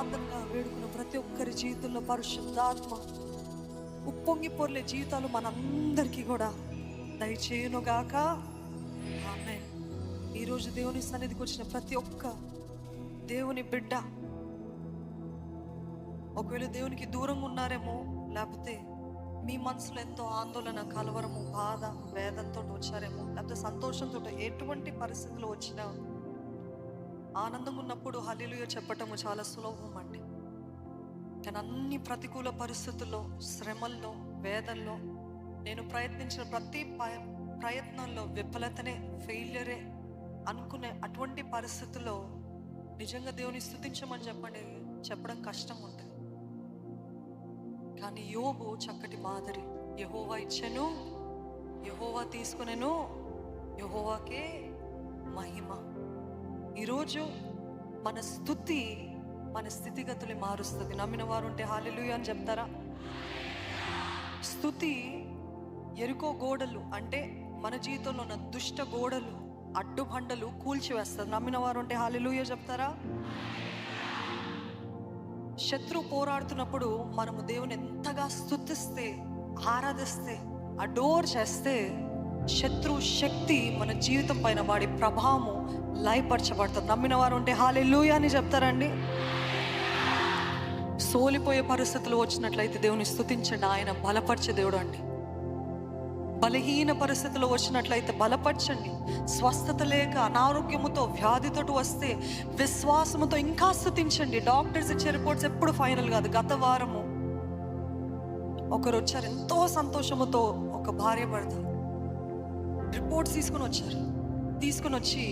ప్రార్థనగా వేడుకున్న ప్రతి ఒక్కరి జీవితంలో పరిశుద్ధాత్మ ఉప్పొంగి పొర్లే జీవితాలు మనందరికీ కూడా దయచేయునుగాక. ఆమె ఈరోజు దేవుని సన్నిధికి వచ్చిన ప్రతి ఒక్క దేవుని బిడ్డ ఒకవేళ దేవునికి దూరంగా ఉన్నారేమో లేకపోతే మీ మనసులో ఎంతో ఆందోళన కలవరము బాధ వేదంతో వచ్చారేమో లేకపోతే సంతోషంతో ఎటువంటి పరిస్థితులు వచ్చినా ఆనందం ఉన్నప్పుడు హల్లిలుయ చెప్పటము చాలా సులభం అండి కానీ అన్ని ప్రతికూల పరిస్థితుల్లో శ్రమల్లో వేదల్లో నేను ప్రయత్నించిన ప్రతి ప- ప్రయత్నంలో విఫలతనే ఫెయిల్యరే అనుకునే అటువంటి పరిస్థితుల్లో నిజంగా దేవుని స్థుతించమని చెప్పండి చెప్పడం కష్టం ఉంటుంది కానీ యోబు చక్కటి మాదిరి యహోవా ఇచ్చాను యహోవా తీసుకునేను యహోవాకే మహిమ. ఈరోజు మన స్థుతి మన స్థితిగతులు మారుస్తుంది. నమ్మిన వారు ఉంటే హాలెలుయ అని చెప్తారా? స్థుతి ఎరుకో గోడలు అంటే మన జీవితంలో ఉన్న దుష్ట గోడలు అడ్డుబండలు కూల్చివేస్తుంది. నమ్మిన వారు ఉంటే హాలెలుయ చెప్తారా? శత్రు పోరాడుతున్నప్పుడు మనము దేవుని ఎంతగా స్థుతిస్తే ఆరాధిస్తే అడోర్ చేస్తే శత్రు శక్తి మన జీవితం పైన వాడి ప్రభావము లయపరచబడతారు. నమ్మిన వారు ఉంటే హాలెలూయా అని చెప్తారండి. సోలిపోయే పరిస్థితులు వచ్చినట్లయితే దేవుని స్థుతించండి ఆయన బలపరిచే దేవుడు అండి. బలహీన పరిస్థితులు వచ్చినట్లయితే బలపరచండి. స్వస్థత లేక అనారోగ్యముతో వ్యాధితోటి వస్తే విశ్వాసముతో ఇంకా స్థుతించండి డాక్టర్స్ ఇచ్చే రిపోర్ట్స్ ఎప్పుడు ఫైనల్ కాదు. గత వారము ఒకరు వచ్చారు. ఎంతో సంతోషముతో ఒక భార్య భర్త రిపోర్ట్స్ తీసుకొని వచ్చారు. తీసుకొని వచ్చి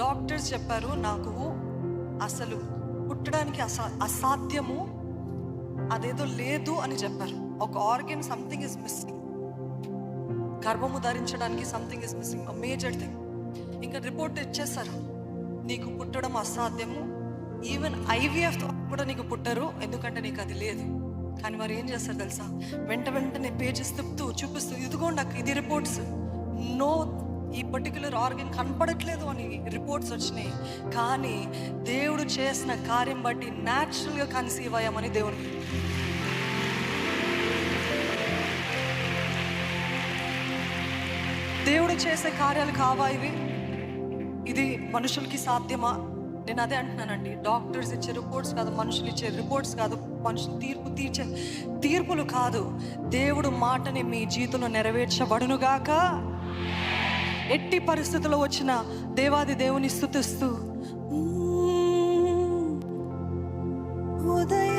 డాక్టర్స్ చెప్పారు నాకు అసలు పుట్టడానికి అసా అసాధ్యము అదేదో లేదు అని చెప్పారు. ఒక ఆర్గన్ సంథింగ్ ఇస్ మిస్సింగ్ గర్భము ధరించడానికి something is missing major thing ఇంకా రిపోర్ట్ ఇచ్చేస్తారు నీకు పుట్టడం అసాధ్యము. ఈవెన్ ఐవీఎఫ్ కూడా నీకు పుట్టరు ఎందుకంటే నీకు అది లేదు. కానీ వారు ఏం చేస్తారు తెలుసా? వెంట వెంటనే పేజెస్ తిప్పుతూ చూపిస్తూ ఇదిగోండి ఇది రిపోర్ట్స్ నో ఈ పర్టికులర్ ఆర్గన్ కనపడట్లేదు అని రిపోర్ట్స్ వచ్చినాయి. కానీ దేవుడు చేసిన కార్యం బట్టి న్యాచురల్గా కన్సీవ్ అయ్యామని దేవుడు దేవుడు చేసే కార్యాలు కావా ఇవి? ఇది మనుషులకి సాధ్యమా? నేను అదే అంటున్నానండి. డాక్టర్స్ ఇచ్చే రిపోర్ట్స్ కాదు మనుషులు ఇచ్చే రిపోర్ట్స్ కాదు మనుషులు తీర్పు తీర్చే తీర్పులు కాదు. దేవుడు మాటని మీ జీవితంలో నెరవేర్చబడునుగాక. ఎట్టి పరిస్థితుల్లో వచ్చిన దేవాది దేవుని స్థుతిస్తూ ఉదయ